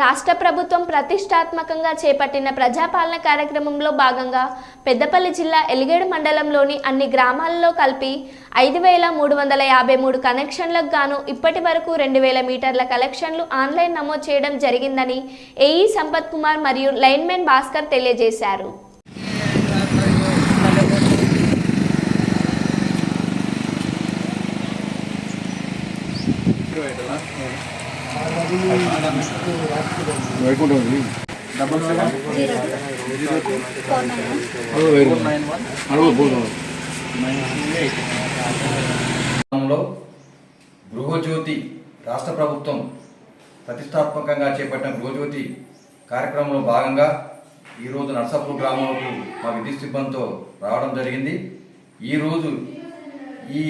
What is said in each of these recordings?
రాష్ట్ర ప్రభుత్వం ప్రతిష్టాత్మకంగా చేపట్టిన ప్రజాపాలన కార్యక్రమంలో భాగంగా పెద్దపల్లి జిల్లా ఎలిగేడు మండలంలోని అన్ని గ్రామాలలో కలిపి ఐదు వేల మూడు వందల యాభై మూడు కనెక్షన్లకు గాను ఇప్పటి వరకు రెండు వేల మీటర్ల కలెక్షన్లు ఆన్లైన్ నమోదు చేయడం జరిగిందని ఏఈ సంపత్ కుమార్ మరియు లైన్మెన్ భాస్కర్ తెలియజేశారు. Vaikuntham double seven nine one Gruhajyothi రాష్ట్ర ప్రభుత్వం ప్రతిష్టాత్మకంగా చేపట్టిన గృహజ్యోతి కార్యక్రమంలో భాగంగా ఈరోజు నర్సాపూర్ గ్రామంలో మా విద్యుత్ సిబ్బందితో రావడం జరిగింది. ఈరోజు ఈ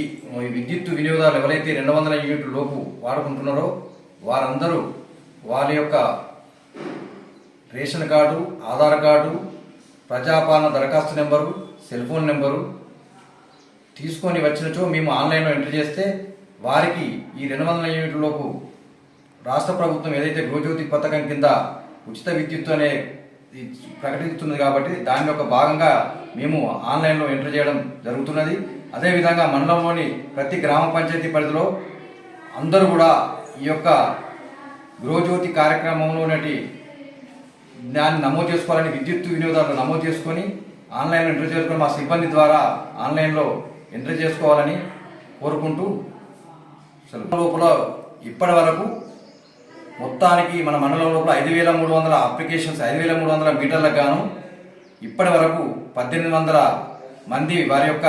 విద్యుత్ వినియోగదారులు ఎవరైతే రెండు వందల యూనిట్ల లోపు వాడుకుంటున్నారో వారందరూ వారి యొక్క ration card Aadhaar card Prajapalana దరఖాస్తు నెంబరు సెల్ ఫోన్ నెంబరు తీసుకొని వచ్చినచో మేము ఆన్లైన్లో ఎంటర్ చేస్తే వారికి ఈ రెండు వందల యూనిట్లలోపు రాష్ట్ర ప్రభుత్వం ఏదైతే గృహజ్యోతి పథకం కింద ఉచిత విద్యుత్ అనే ప్రకటిస్తుంది కాబట్టి దాని యొక్క భాగంగా మేము ఆన్లైన్లో ఎంటర్ చేయడం జరుగుతున్నది. అదేవిధంగా మండలంలోని ప్రతి గ్రామ పంచాయతీ పరిధిలో అందరూ కూడా ఈ యొక్క గృహజ్యోతి కార్యక్రమంలోనటి దాన్ని నమోదు చేసుకోవాలని విద్యుత్ వినియోగదారులు నమోదు చేసుకొని ఆన్లైన్లో ఎంటర్ చేసుకొని మా సిబ్బంది ద్వారా ఆన్లైన్లో ఎంటర్ చేసుకోవాలని కోరుకుంటూ లోపల ఇప్పటి వరకు మొత్తానికి మన మండలం లోపల ఐదు వేల మూడు వందల అప్లికేషన్స్ ఐదు వేల మూడు వందల మీటర్లకు గాను ఇప్పటి వరకు పద్దెనిమిది వందల మంది వారి యొక్క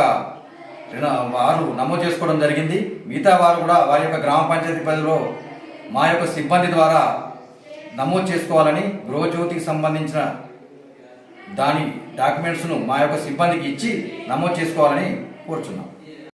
వారు నమోదు చేసుకోవడం జరిగింది. మిగతా వారు కూడా వారి యొక్క గ్రామ పంచాయతీ పరిధిలో మా యొక్క సిబ్బంది ద్వారా నమోదు చేసుకోవాలని గృహజ్యోతికి సంబంధించిన దాని డాక్యుమెంట్స్ను మా యొక్క సిబ్బందికి ఇచ్చి నమోదు చేసుకోవాలని కోరుచున్నాం.